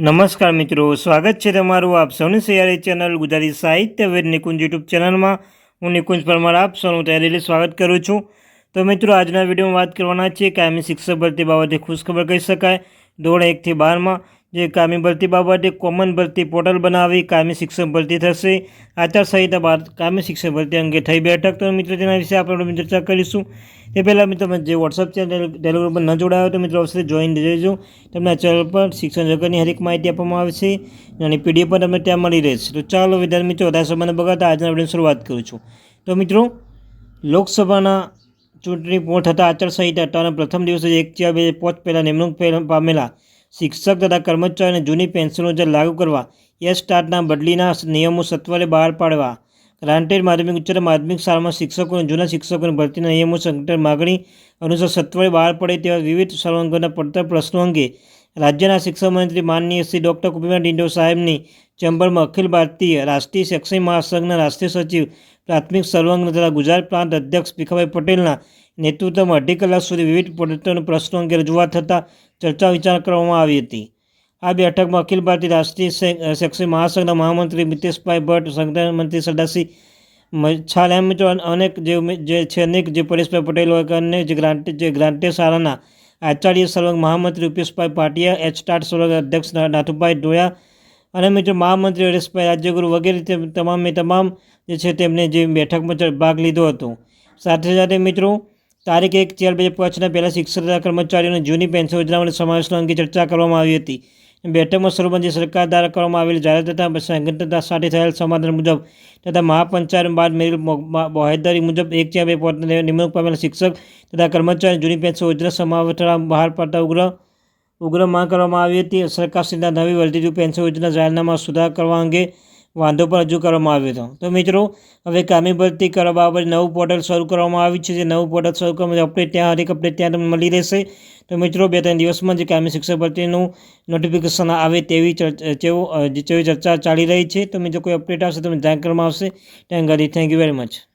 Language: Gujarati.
નમસ્કાર મિત્રો, સ્વાગત છે તમારું આપ સૌની સૈયારી ચેનલ ગુજરાતી સાહિત્ય વેદ નિકુંજ યુટ્યુબ ચેનલમાં. હું નિકુંજ પરમાર, આપ સૌનું તૈયારી સ્વાગત કરું છું. તો મિત્રો, આજના વિડીયોમાં વાત કરવાના છીએ કાયમી શિક્ષક ભરતી બાબતે ખુશખબર કહી શકાય. ધોરણ એકથી બારમાં જે કામી ભરતી બાબતે કોમન ભરતી પોર્ટલ બનાવી કાયમી શિક્ષક ભરતી થશે. આચારસંહિતા બાદ કાયમી શિક્ષક ભરતી અંગે થઈ બેઠક. તો મિત્રો, તેના વિશે આપણે ચર્ચા કરીશું. તે પહેલાં મિત્રો જે વોટ્સઅપ ચેનલ ટેલિગ્રામ પર ન જોડાયો તો મિત્રો, અવશ્ય જોઈન રહેજો તમને આ ચેનલ પર શિક્ષણ જગતની હરેક માહિતી આપવામાં આવશે અને પીડીએફ પણ તમને ત્યાં મળી રહેશે. તો ચાલો વિદ્યાર્થી મિત્રો, વધારે સમયને બગાડતા આજના આપણે શરૂઆત કરું છું. તો મિત્રો, લોકસભાના ચૂંટણી પૂર્ણ થતાં આચારસંહિતા હટાવવાના પ્રથમ દિવસે એક ચાર બે પાંચ પહેલાં નિમણૂક પામેલા શિક્ષક તથા કર્મચારીઓને જૂની પેન્શનો જે લાગુ કરવા, એ સ્ટાર્ટના બદલીના નિયમો સત્વરે બહાર પાડવા. ગ્રાન્ટેડ માધ્યમિક, ઉચ્ચતર માધ્યમિક શાળામાં શિક્ષકોને, જૂના શિક્ષકોની ભરતીના નિયમો સંકટ માગણી અનુસાર સત્વરે બહાર પડે તેવા વિવિધ સર્વાંગોના પડતર પ્રશ્નો અંગે રાજ્યના શિક્ષણ મંત્રી માનનીય શ્રી ડૉક્ટર કુપીમાં ડિંડો સાહેબની ચેમ્બરમાં અખિલ ભારતીય રાષ્ટ્રીય શૈક્ષણિક મહાસંઘના રાષ્ટ્રીય સચિવ પ્રાથમિક સર્વાંગ તથા ગુજરાત પ્રાંત અધ્યક્ષ ભીખાભાઈ પટેલના નેતૃત્વમાં અઢી કલાક સુધી વિવિધ પડતોના પ્રશ્નો અંગે રજૂઆત થતાં ચર્ચા વિચારણા કરવામાં આવી હતી. આ બેઠકમાં અખિલ ભારતીય રાષ્ટ્રીય શૈક્ષણિક મહાસંઘના મહામંત્રી મિતેશભાઈ ભટ્ટ, સંગઠન મંત્રી સરદારસિંહ છાલ એમ મિત્રો અનેક જે છે અનેક જે પરેશભાઈ પટેલ અને જે ગ્રાન્ટ, જે ગ્રાન્ટે શાળાના આચાર્ય સર્વંગ મહામંત્રી રૂપેશભાઈ પાટિયા, એચ સ્ટાર્ટ સર્વંગ અધ્યક્ષ નાથુભાઈ ડોયા અને મિત્રો મહામંત્રી હરેશભાઈ રાજ્યગુરુ વગેરે તે તમામે, તમામ જે છે તેમને જે બેઠકમાં ભાગ લીધો હતો. સાથે સાથે મિત્રો તારીખ એક ચાર બે પાંચના પહેલાં શિક્ષક તથા કર્મચારીઓની જૂની પેન્શન યોજનાઓને સમાવેશનો અંગે ચર્ચા કરવામાં આવી હતી. બેઠકમાં સર્વપંચી સરકાર દ્વારા કરવામાં આવેલી જાહેરાત તથા સંગઠન સાથે થયેલ સમાધાન મુજબ તથા મહાપંચાયત બાદ મેળવેલ બાહેદારી મુજબ એક ચાર બે પાંચના નિમણૂક પામેલા શિક્ષક તથા કર્મચારી જૂની પેન્શન યોજના સમાવેશ બહાર પાડતા ઉગ્ર ઉગ્ર માંગ કરવામાં આવી હતી. સરકારશ્રીના નવી વર્ધિત પેન્શન યોજના જાહેરનામા સુધાર કરવા અંગે વાંધો પણ રજૂ કરવામાં આવ્યો હતો. તો મિત્રો, હવે કામી ભરતી કરવા બાબતે નવું પોર્ટલ શરૂ કરવામાં આવ્યું છે. જે નવું પોર્ટલ શરૂ કરવામાં અપડેટ ત્યાં હરેક અપડેટ ત્યાં તમને મળી રહેશે. તો મિત્રો બે ત્રણ દિવસમાં જે કામી શિક્ષક ભરતીનું નોટિફિકેશન આવે તેવી તેવું જેવી ચર્ચા ચાલી રહી છે. તો મિત્રો, કોઈ અપડેટ આવશે તમને જાણ કરવામાં આવશે. ત્યાં ગાડી થેન્ક યુ વેરી મચ